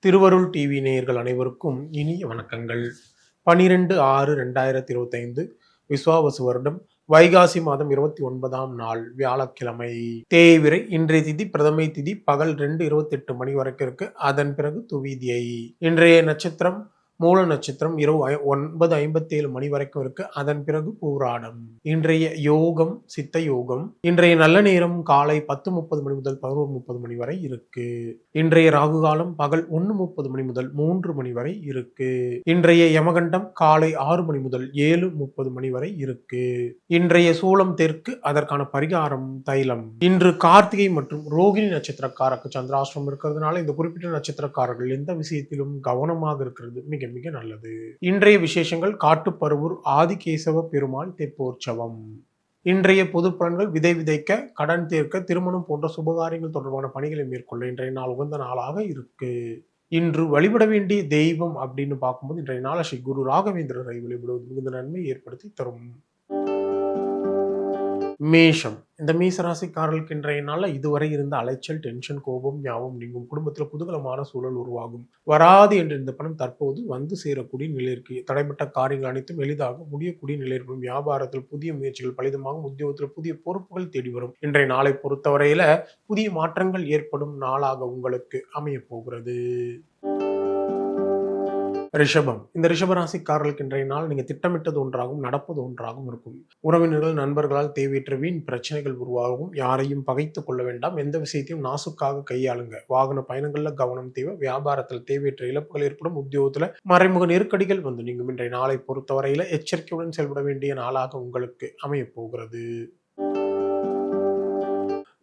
திருவருள் டிவி நேயர்கள் அனைவருக்கும் இனிய வணக்கங்கள். பனிரெண்டு ஆறு ரெண்டாயிரத்தி இருபத்தைந்து விஸ்வாவசு வருடம் வைகாசி மாதம் இருபத்தி ஒன்பதாம் நாள் வியாழக்கிழமை. தேய்விரை இன்றைய திதி பிரதமை திதி பகல் ரெண்டு இருபத்தெட்டு மணி வரைக்கும் இருக்கு. அதன் பிறகு துவிதியை. இன்றைய நட்சத்திரம் மூல நட்சத்திரம் இரவு ஐ- ஒன்பது ஐம்பத்தி ஏழு மணி வரைக்கும் இருக்கு. அதன் பிறகு பூராடம். இன்றைய யோகம் சித்த யோகம் இன்றைய நல்ல நேரம் காலை பத்து முப்பது மணி முதல் பதினோரு முப்பது மணி வரை இருக்கு. இன்றைய ராகு காலம் பகல் ஒன்று முப்பது மணி முதல் மூன்று மணி வரை இருக்கு. இன்றைய யமகண்டம் காலை ஆறு மணி முதல் ஏழு முப்பது மணி வரை இருக்கு. இன்றைய சூலம் தெற்கு அதற்கான பரிகாரம் தைலம். இன்று கார்த்திகை மற்றும் ரோகிணி நட்சத்திரக்காரருக்கு சந்திராஷ்டிரம் இருக்கிறதுனால இந்த குறிப்பிட்ட நட்சத்திரக்காரர்கள் எந்த விஷயத்திலும் கவனமாக இருக்கிறது. மிக மிக நல்லது. இன்றைய விசேஷங்கள் காட்டுப்பருவூர் ஆதிகேசவ பெருமாள் தெப்போற்சவம். இன்றைய பொது பலன்கள் விதை விதைக்க கடன் தீர்க்க திருமணம் போன்ற சுபகாரியங்கள் தொடர்பான பணிகளை மேற்கொள்ள இன்றைய நாள் உகந்த நாளாக இருக்கு. இன்று வழிபட வேண்டிய தெய்வம் அப்படின்னு பார்க்கும்போது இன்றைய நாள் ஸ்ரீ குரு ராகவேந்திரரை வழிபடுவது மிகுந்த நன்மை ஏற்படுத்தி தரும். மேஷம். இந்த மீச ராசிக்காரர்களுக்கு இன்றைய நாளில் இதுவரை இருந்த அலைச்சல் டென்ஷன் கோபம் ஞாபகம் நீங்கும். குடும்பத்தில் குதூகலமான சூழல் உருவாகும். வராது என்று இந்த பணம் தற்போது வந்து சேரக்கூடிய நிலை இருக்கு. தடைப்பட்ட காரியங்கள் அனைத்தும் எளிதாக முடியக்கூடிய நிலை இருக்கும். வியாபாரத்தில் புதிய முயற்சிகள் பலிதமாகும். உத்தியோகத்தில் புதிய பொறுப்புகள் தேடி வரும். இன்றைய நாளை பொறுத்தவரையில புதிய மாற்றங்கள் ஏற்படும் நாளாக உங்களுக்கு அமைய போகிறது. ரிஷபம். இந்த ரிஷபராசிக்காரர்களுக்கு இன்றைய நாள் நீங்க திட்டமிட்டது ஒன்றாகவும் நடப்பது ஒன்றாகவும் இருக்கும். உறவினர்கள் நண்பர்களால் தேவையற்ற வீண் பிரச்சனைகள் உருவாகவும் யாரையும் பகைத்துக் கொள்ள வேண்டாம். எந்த விஷயத்தையும் நாசுக்காக கையாளுங்க. வாகன பயணங்கள்ல கவனம் தேவை. வியாபாரத்தில் தேவையற்ற இழப்புகள் ஏற்படும். உத்தியோகத்துல மறைமுக நெருக்கடிகள் வந்து நீங்கும். இன்றைய நாளை பொறுத்தவரையில எச்சரிக்கையுடன் செயல்பட வேண்டிய நாளாக உங்களுக்கு அமையப் போகிறது.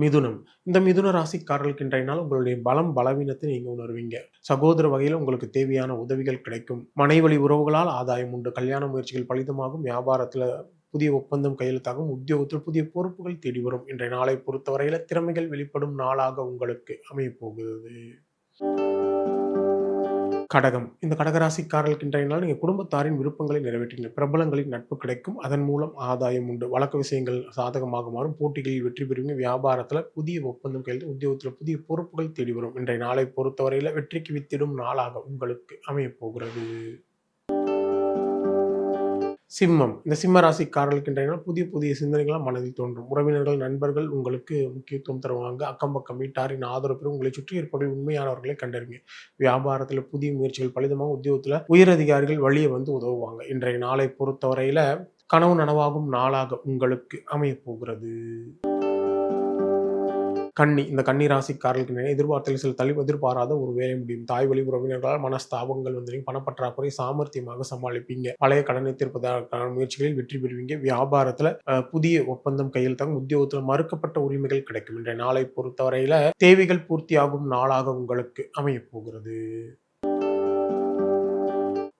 மிதுனம். இந்த மிதுன ராசிக்காரர்களுக்கு இன்றைய நாள் உங்களுடைய பலம் பலவீனத்தை நீங்கள் உணர்வீங்க. சகோதர வகையில் உங்களுக்கு தேவையான உதவிகள் கிடைக்கும். மனைவழி உறவுகளால் ஆதாயம் உண்டு. கல்யாண முயற்சிகள் பலிதமாகும். வியாபாரத்தில் புதிய ஒப்பந்தம் கையெழுத்தாகும். உத்தியோகத்தில் புதிய பொறுப்புகள் தேடி வரும். இன்றைய நாளை பொறுத்தவரையில் திறமைகள் வெளிப்படும் நாளாக உங்களுக்கு அமைய போகிறது கடகம். இந்த கடகராசிக்காரர்களுக்கு இன்றைய நாள் நீங்கள் குடும்பத்தாரின் விருப்பங்களை நிறைவேற்றுங்க பிரபலங்களின் நட்பு கிடைக்கும். அதன் மூலம் ஆதாயம் உண்டு. வழக்கு விஷயங்கள் சாதகமாக மாறும் போட்டிகளில் வெற்றி பெறுவீங்க வியாபாரத்தில் புதிய ஒப்பந்தம் கையில் உத்தியோகத்தில் புதிய பொறுப்புகள் தேடி வரும் இன்றைய நாளை பொறுத்தவரையில் வெற்றிக்கு வித்திடும் நாளாக உங்களுக்கு அமையப்போகிறது சிம்மம். இந்த சிம்ம ராசிக்காரர்களுக்கு இன்றைய புதிய புதிய சிந்தனைகளாக மனதில் தோன்றும். உறவினர்கள் நண்பர்கள் உங்களுக்கு முக்கியத்துவம் தருவாங்க. அக்கம் பக்கம் வீட்டாரின் ஆதரவு பெறும். உங்களை சுற்றி இருப்பவர்கள் உண்மையானவர்களை கண்டறிங்க. வியாபாரத்தில் புதிய முயற்சிகள் பலிதமாக உத்தியோகத்தில் உயர் அதிகாரிகள் வந்து உதவுவாங்க. இன்றைய நாளை பொறுத்தவரையில் கனவு நனவாகும் நாளாக உங்களுக்கு அமையப்போகிறது கண்ணி இந்த கண்ணி ராசிக்காரர்களுக்கு எதிர்பார்த்தல் சில தள்ளி எதிர்பாராத ஒரு வேலை முடியும். தாய் வழி உறவினர்களால் மனஸ்தாபங்கள் வந்து பணப்பற்றாக்குறை சாமர்த்தியமாக சமாளிப்பீங்க. பழைய கடனை தீர்ப்பதற்கான முயற்சிகளில் வெற்றி பெறுவீங்க. வியாபாரத்துல புதிய ஒப்பந்தம் கையெழுத்தாகும் உத்தியோகத்தில் மறுக்கப்பட்ட உரிமைகள் கிடைக்கும். என்ற நாளை பொறுத்தவரையில தேவைகள் பூர்த்தியாகும் நாளாக உங்களுக்கு அமையப் போகிறது.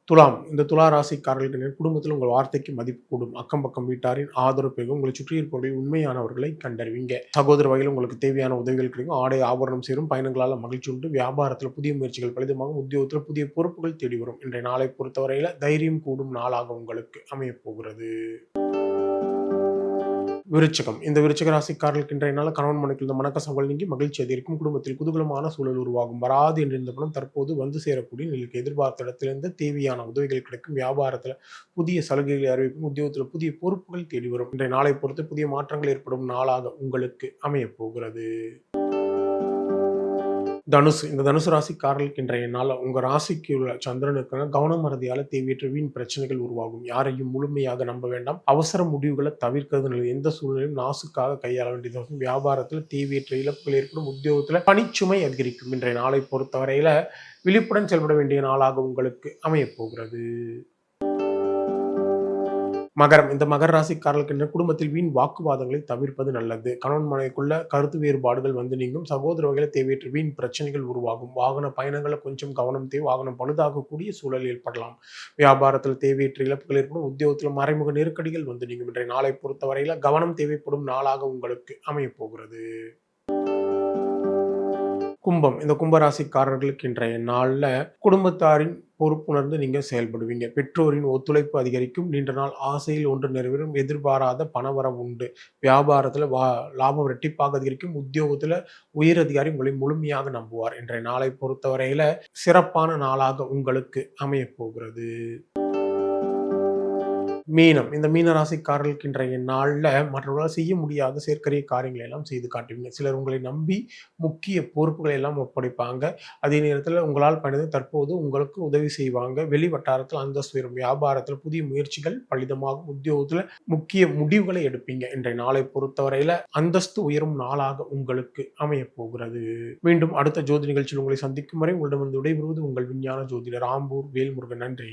துலாம். இந்த துலா ராசிக்காரர்களுக்கு குடும்பத்தில் உங்கள் வார்த்தைக்கு மதிப்பு கூடும். அக்கம் பக்கம் வீட்டாரின் ஆதரவு பெருகும். உங்களை சுற்றி இருப்பவர்களில் உண்மையானவர்களை கண்டறிவீங்க. சகோதர வகையில் உங்களுக்கு தேவையான உதவிகள் கிடைக்கும். ஆடை ஆபரணம் சேரும். பயணங்களால் மகிழ்ச்சி உண்டு. வியாபாரத்தில் புதிய முயற்சிகள் பலிதமாகும் உத்தியோகத்தில் புதிய பொறுப்புகள் தேடி வரும். இன்றைய நாளை பொறுத்தவரையில் தைரியம் கூடும் நாளாக உங்களுக்கு அமையப்போகிறது. விருச்சகம். இந்த விருச்சக ராசிக்காரர்களுக்கு இன்றைய நாள் கணவன் மனைக்கு இந்த மனக்கசங்கள் நீங்கி மகிழ்ச்சி அதிகரிக்கும். குடும்பத்தில் குதூகலமான சூழல் உருவாகும். வராது என்று இந்த பணம் தற்போது வந்து சேரக்கூடிய நிலைக்கு எதிர்பார்த்த இடத்திலிருந்து தேவையான உதவிகள் கிடைக்கும். வியாபாரத்தில் புதிய சலுகைகளை அறிவிக்கும். உத்தியோகத்தில் புதிய பொறுப்புகள் தேடி வரும். இன்றைய நாளை பொறுத்து புதிய மாற்றங்கள் ஏற்படும். நாளாக உங்களுக்கு அமையப் போகிறது. தனுசு இந்த தனுசு ராசிக்காரர்களுக்கு இன்றைய நாள் உங்கள் ராசிக்கு உள்ள சந்திரனுக்கு கவனம் மறதியால தேவையற்ற வீண் பிரச்சனைகள் உருவாகும். யாரையும் முழுமையாக நம்ப வேண்டாம். அவசர முடிவுகளை தவிர்க்கிறது நல்லது. எந்த சூழ்நிலையும் நாசுக்காக கையாள வேண்டியதாகும் வியாபாரத்தில் தேவையற்ற இழப்புகள் ஏற்படும். உத்தியோகத்தில் பணிச்சுமை அதிகரிக்கும். இன்றைய நாளை பொறுத்தவரையில் விழிப்புடன் செயல்பட வேண்டிய நாளாக உங்களுக்கு அமையப் போகிறது. மகரம். இந்த மகர ராசிக்காரர்களுக்கு என்ன? குடும்பத்தில் வீண் வாக்குவாதங்களை தவிர்ப்பது நல்லது. கணவன் மனைவிக்குள்ள கருத்து வேறுபாடுகள் வந்து நீங்கும். சகோதர வகையில் தேவையற்ற வீண் பிரச்சனைகள் உருவாகும். வாகன பயணங்களை கொஞ்சம் கவனம் தேவை. வாகனம் பழுதாகக்கூடிய சூழல் ஏற்படலாம். வியாபாரத்தில் தேவையற்ற இழப்புகள் ஏற்படும். உத்தியோகத்தில் மறைமுக நெருக்கடிகள் வந்து நீங்கும். இன்றைய நாளை பொறுத்தவரையில கவனம் தேவைப்படும் நாளாக உங்களுக்கு அமையப் போகிறது. கும்பம். இந்த கும்பராசிக்காரர்களுக்கு இன்றைய நாளில் குடும்பத்தாரின் பொறுப்புணர்ந்து நீங்கள் செயல்படுவீங்க. பெற்றோரின் ஒத்துழைப்பு அதிகரிக்கும். நீண்ட நாள் ஆசையில் ஒன்று நிறைவேறும். எதிர்பாராத பணவரம் உண்டு. வியாபாரத்தில் வா லாபம் ரெட்டிப்பாக அதிகரிக்கும். உத்தியோகத்தில் உயர் அதிகாரி உங்களை முழுமையாக நம்புவார். இன்றைய நாளை பொறுத்தவரையில் சிறப்பான நாளாக உங்களுக்கு அமையப்போகிறது மீனம். இந்த மீன ராசிக்காரர்களுக்கு இன்றைய நாளில் மற்றவர்களால் செய்ய முடியாத செயற்கரிய காரியங்களை எல்லாம் செய்து காட்டுவீங்க சிலர் உங்களை நம்பி முக்கிய பொறுப்புகளை எல்லாம் ஒப்படைப்பாங்க. அதே நேரத்தில் உங்களால் பயணத்தை தற்போது உங்களுக்கு உதவி செய்வாங்க. வெளி வட்டாரத்தில் அந்தஸ்து உயரும். வியாபாரத்தில் புதிய முயற்சிகள் பலிதமாகும் உத்தியோகத்தில் முக்கிய முடிவுகளை எடுப்பீங்க. இன்றைய நாளை பொறுத்தவரையில் அந்தஸ்து உயரும் நாளாக உங்களுக்கு அமைய போகிறது. மீண்டும் அடுத்த ஜோதி நிகழ்ச்சியில் உங்களை சந்திக்கும் வரை உங்களிடம் வந்து விடைபெறுவது உங்கள் விஞ்ஞான ஜோதிடர் ராம்பூர் வேல்முருகன். நன்றி.